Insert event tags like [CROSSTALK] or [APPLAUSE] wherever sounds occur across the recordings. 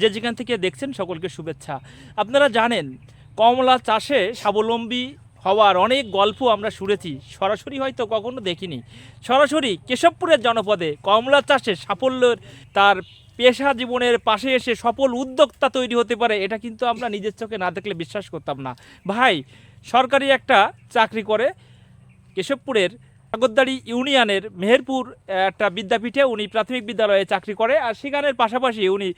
যে যেখান থেকে দেখছেন সকলকে শুভেচ্ছা। আপনারা জানেন, কমলা চাষে স্বাবলম্বী হওয়ার অনেক গল্প আমরা শুনেছি, সরাসরি হয়তো কখনো দেখিনি। সরাসরি কেশবপুরের জনপদে কমলা চাষে সাফল্যের তার পেশা জীবনের পাশে এসে সফল উদ্যোক্তা তৈরি হতে পারে, এটা কিন্তু আমরা নিজের চোখে না দেখলে বিশ্বাস করতাম না। ভাই, সরকারি একটা চাকরি করে, কেশবপুরের আগরদাড়ি ইউনিয়নের মেহেরপুর একটা বিদ্যাপীঠে উনি প্রাথমিক বিদ্যালয়ে চাকরি করে আর সেখানের পাশাপাশি উনি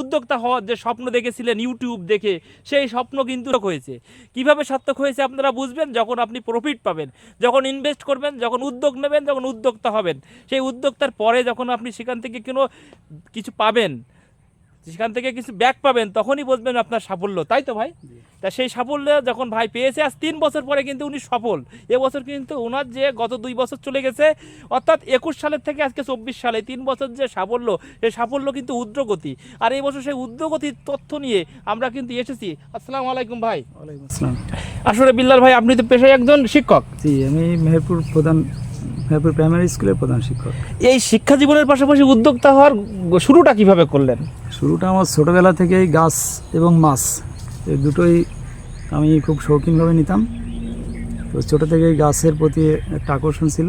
উদ্যোক্তা হওয়ার যে স্বপ্ন দেখেছিলেন ইউটিউব দেখে, সেই স্বপ্ন কিন্তু হয়েছে। কীভাবে সার্থক হয়েছে আপনারা বুঝবেন যখন আপনি প্রফিট পাবেন, যখন ইনভেস্ট করবেন, যখন উদ্যোগ নেবেন, যখন উদ্যোক্তা হবেন। সেই উদ্যোক্তার পরে যখন আপনি সেখান থেকে কোনো কিছু পাবেন, সেখান থেকে কিছু ব্যাক পাবেন, তখনই বুঝবেন আপনার সাফল্য, তাই তো ভাই? তা সেই সাফল্য যখন ভাই পেয়েছে আজ তিন বছর পরে কিন্তু উনি সফল। এবছর কিন্তু ওনার যে গত দুই বছর চলে গেছে অর্থাৎ একুশ সালের থেকে আজকে চব্বিশ সালে তিন বছর যে সাফল্য সেই সাফল্য কিন্তু উদ্রগতি। আর এই বছর সেই উদ্রগতির তথ্য নিয়ে আমরা কিন্তু এসেছি। আসসালামু আলাইকুম ভাই। আসলে বিল্লাল ভাই আপনি তো পেশায় একজন শিক্ষক। জি আমি মেহেরপুর প্রধান মেহেরপুর প্রাইমারি স্কুলের প্রধান শিক্ষক। এই শিক্ষা জীবনের পাশাপাশি উদ্যোক্তা হওয়ার শুরুটা কীভাবে করলেন? শুরুটা আমার ছোটোবেলা থেকেই গাছ এবং মাছ। দুটোই আমি খুব শৌখিনভাবে নিতাম। তো ছোটো থেকেই গাছের প্রতি একটা আকর্ষণ ছিল।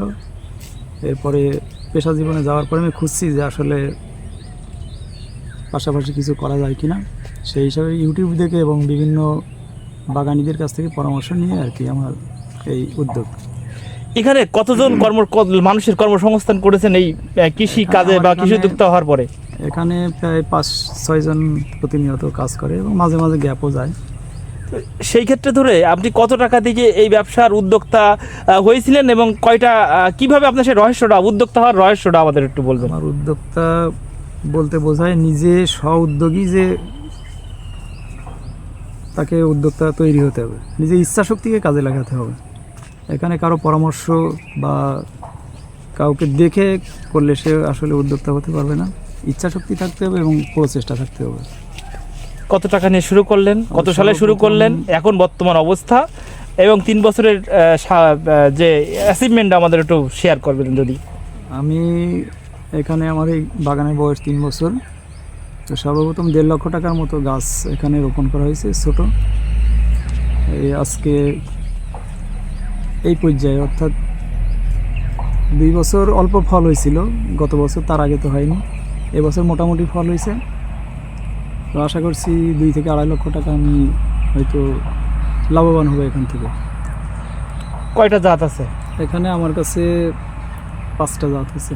এরপরে পেশা জীবনে যাওয়ার পরে আমি খুঁজছি যে আসলে পাশাপাশি কিছু করা যায় কি না সেই হিসাবে ইউটিউব দেখে এবং বিভিন্ন বাগানিদের কাছ থেকে পরামর্শ নিয়ে আর কি আমার এই উদ্যোগ। এখানে কতজন কর্ম মানুষের কর্মসংস্থান করেছেন এই কৃষি কাজে বা কৃষি উদ্যোক্তা হওয়ার পরে? এখানে প্রায় পাঁচ ছয়জন প্রতিনিয়ত কাজ করে এবং মাঝে মাঝে গ্যাপও যায়। সেই ক্ষেত্রে ধরে আপনি কত টাকা দিয়ে এই ব্যবসার উদ্যোক্তা হয়েছিলেন এবং কয়টা কীভাবে আপনার সেই রহস্যটা উদ্যোক্তা হওয়ার রহস্যটা আমাদের একটু বলবেন? আমার উদ্যোক্তা বলতে বোঝায় নিজে স্ব উদ্যোগী যে তাকে উদ্যোক্তা তৈরি হতে হবে। নিজে ইচ্ছা শক্তিকে কাজে লাগাতে হবে। এখানে কারও পরামর্শ বা কাউকে দেখে করলে সে আসলে উদ্যোক্তা হতে পারবে না। ইচ্ছা শক্তি থাকতে হবে এবং প্রচেষ্টা থাকতে হবে। কত টাকা নিয়ে শুরু করলেন? কত সালে শুরু করলেন? এখন বর্তমান অবস্থা। এবং তিন বছরের যে অ্যাচিভমেন্ট আমাদের একটু শেয়ার করবেন যদি। আমি এখানে আমার এই বাগানের বয়স তিন বছর। তো সর্বপ্রথম দেড় লক্ষ টাকার মতো গাছ এখানে রোপণ করা হয়েছে ছোট। এই আজকে এই পর্যায়ে অর্থাৎ দুই বছর অল্প ফল হয়েছিল গত বছর তার আগে তো হয়নি। এবছর মোটামুটি ফল হয়েছে। তো আশা করছি দুই থেকে আড়াই লক্ষ টাকা আমি হয়তো লাভবান হব এখান থেকে। কয়টা জাত আছে? এখানে আমার কাছে পাঁচটা জাত আছে।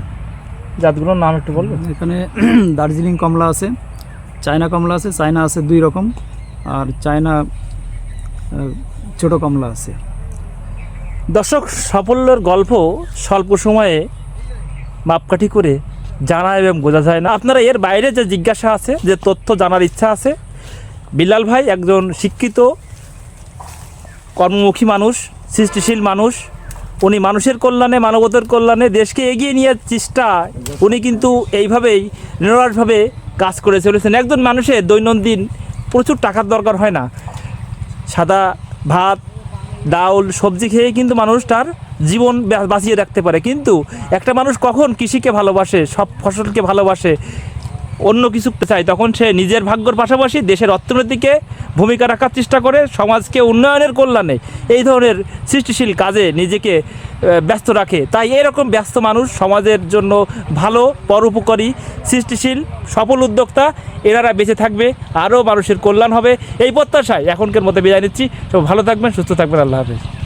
জাতগুলোর নাম একটু বলবেন? এখানে [CLEARS THROAT] দার্জিলিং কমলা আছে চায়না কমলা আছে চায়না আছে দুই রকম আর চায়না ছোট কমলা আছে। দর্শক সাফল্যের গল্প স্বল্প সময়ে মাপকাঠি করে জানা এবং বোঝা যায় না। আপনারা এর বাইরে যে জিজ্ঞাসা আছে, যে তথ্য জানার ইচ্ছা আছে বিল্লাল ভাই একজন শিক্ষিত, কর্মমুখী মানুষ, সৃষ্টিশীল মানুষ, উনি মানুষের কল্যাণে, মানবতার কল্যাণে দেশকে এগিয়ে নিয়ে চেষ্টা, উনি কিন্তু এইভাবেই নিরলসভাবে কাজ করে চলেছেন। একজন মানুষের দৈনন্দিন প্রচুর টাকার দরকার হয় না। সাদা ভাত ডাউল, সবজি খেয়ে কিন্তু মানুষ তার জীবন বাঁচিয়ে রাখতে পারে। কিন্তু একটা মানুষ কখন কৃষিকে ভালোবাসে, সব ফসলকে ভালোবাসে অন্য কিছু চায় তখন সে নিজের ভাগ্যর পাশাপাশি দেশের অর্থনীতিকে ভূমিকা রাখার চেষ্টা করে, সমাজকে উন্নয়নের কল্যাণে এই ধরনের সৃষ্টিশীল কাজে নিজেকে ব্যস্ত রাখে। তাই এরকম ব্যস্ত মানুষ সমাজের জন্য ভালো, পরোপকারী, সৃষ্টিশীল, সফল উদ্যোক্তা এনারা বেঁচে থাকবে, আরও মানুষের কল্যাণ হবে। এই প্রত্যাশায় এখনকার মতো বিদায় নিচ্ছি। সব ভালো থাকবেন, সুস্থ থাকবেন। আল্লাহ হাফেজ।